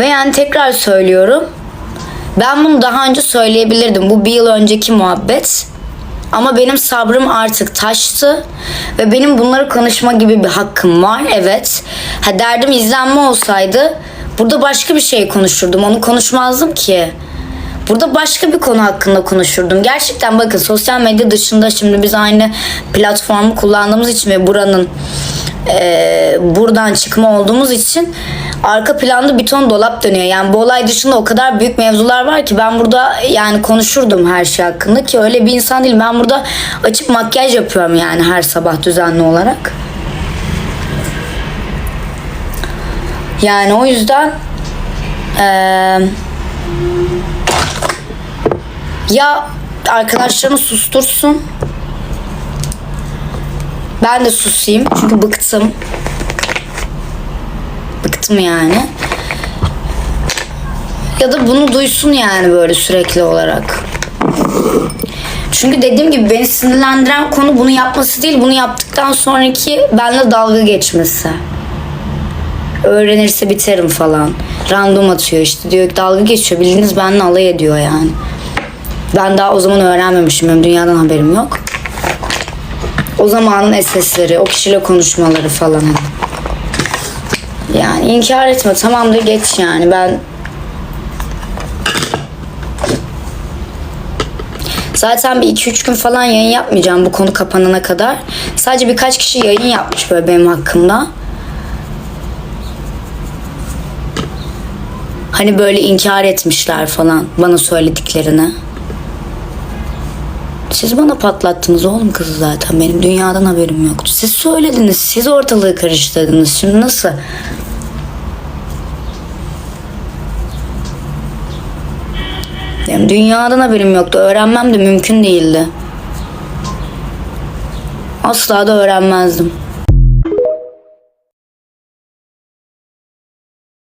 Ve yani tekrar söylüyorum. Ben bunu daha önce söyleyebilirdim. Bu bir yıl önceki muhabbet. Ama benim sabrım artık taştı. Ve benim bunları konuşma gibi bir hakkım var. Evet. Ha, derdim izlenme olsaydı burada başka bir şey konuşurdum. Onu konuşmazdım ki. Burada başka bir konu hakkında konuşurdum. Gerçekten bakın sosyal medya dışında şimdi biz aynı platformu kullandığımız için ve buranın eee, buradan çıkma olduğumuz için arka planda bir ton dolap dönüyor. Yani bu olay dışında o kadar büyük mevzular var ki ben burada yani konuşurdum her şey hakkında ki öyle bir insan değilim. Ben burada açıp makyaj yapıyorum yani her sabah düzenli olarak. Yani o yüzden eee ya arkadaşlarını sustursun. Ben de susayım çünkü bıktım. Bıktım yani. Ya da bunu duysun yani böyle sürekli olarak. Çünkü dediğim gibi beni sinirlendiren konu bunu yapması değil, bunu yaptıktan sonraki benimle dalga geçmesi. Öğrenirse biterim falan. Random atıyor işte diyor ki dalga geçiyor. Bildiğiniz benimle alay ediyor yani. Ben daha o zaman öğrenmemişim. Benim dünyadan haberim yok. O zamanın SS'leri, o kişiyle konuşmaları falan. hani. Yani inkar etme tamamdır geç yani ben Zaten bir 2-3 gün falan yayın yapmayacağım bu konu kapanana kadar. Sadece birkaç kişi yayın yapmış böyle benim hakkımda. Hani böyle inkar etmişler falan bana söylediklerini. Siz bana patlattınız oğlum kızı zaten. Benim dünyadan haberim yoktu. Siz söylediniz. Siz ortalığı karıştırdınız. Şimdi nasıl? Benim dünyadan haberim yoktu. Öğrenmem de mümkün değildi. Asla da öğrenmezdim.